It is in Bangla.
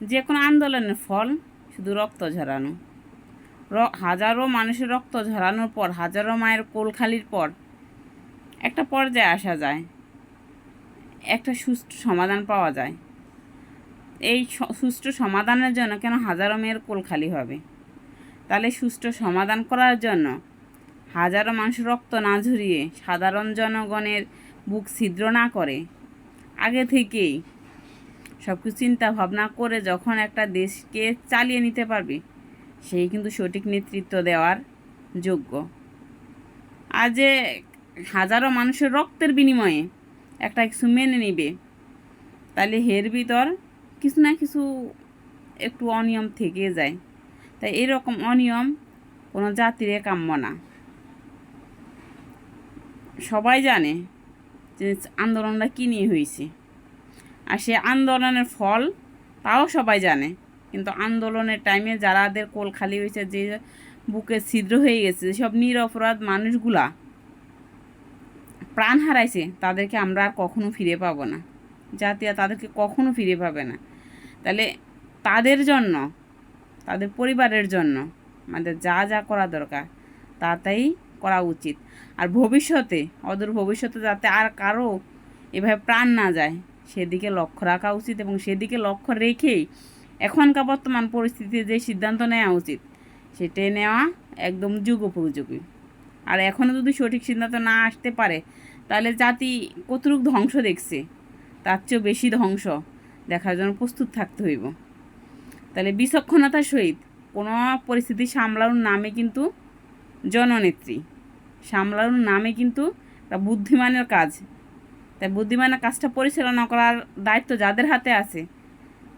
যে কোনো আন্দোলনের ফল, শুধু রক্ত ঝরানো। হাজারো মানুষের রক্ত ঝরানোর পর, হাজারো মায়ের কোলখালির পর একটা পর্যায়ে আসা যায়। একটা সুষ্ঠু সমাধান পাওয়া যায়। এই সুষ্ঠু সমাধানের জন্য কেন হাজারো মেয়ের কোলখালি হবে? তাহলে সুষ্ঠু সমাধান করার জন্য হাজারো মানুষ রক্ত না ঝরিয়ে সাধারণ জনগণের বুক ছিদ্র না করে। আগে থেকেই সব কিছু চিন্তা ভাবনা করে যখন একটা দেশকে চালিয়ে নিতে পারবে, সেই কিন্তু সঠিক নেতৃত্ব দেওয়ার যোগ্য। আর যে হাজারো মানুষের রক্তের বিনিময়ে একটা কিছু মেনে নিবে, তাহলে হের ভিতর কিছু না কিছু একটু অনিয়ম থেকে যায়। তাই এরকম অনিয়ম কোনো জাতির কাম্য না। সবাই জানে যে আন্দোলনটা কী নিয়ে হয়েছে। আর সে আন্দোলনের ফল, তাও সবাই জানে। কিন্তু আন্দোলনের টাইমে যারাদের কোল খালি হয়েছে, যে বুকে ছিদ্র হয়ে গেছে, সব নিরপরাধ মানুষগুলা প্রাণ হারাইছে, তাদেরকে আমরা আর কখনো ফিরে পাবো না। জাতি আর তাদেরকে কখনো ফিরে পাবে না। তাহলে তাদের জন্য, তাদের পরিবারের জন্য আমাদের যা যা করা দরকার তা তাই করা উচিত। আর ভবিষ্যতে, অদূর ভবিষ্যতে যাতে আর কারও এভাবে প্রাণ না যায় সেদিকে লক্ষ্য রাখা উচিত এবং সেদিকে লক্ষ্য রেখেই এখনকার বর্তমান পরিস্থিতিতে যে সিদ্ধান্ত নেওয়া উচিত, সেটাই নেওয়া একদম যুগোপযোগী আর এখনও যদি সঠিক সিদ্ধান্ত না আসতে পারে, তাহলে জাতি কতটুক ধ্বংস দেখছে? তার চেয়েও বেশি ধ্বংস দেখার জন্য প্রস্তুত থাকতে হইব। তাহলে বিচক্ষণতার সহিত কোনো পরিস্থিতি সামলানোর নামে কিন্তু জননেত্রী, সামলানোর নামে কিন্তু বুদ্ধিমানের কাজ তাই বুদ্ধিমানের কাজটা পরিচালনা করার দায়িত্ব যাদের হাতে আছে।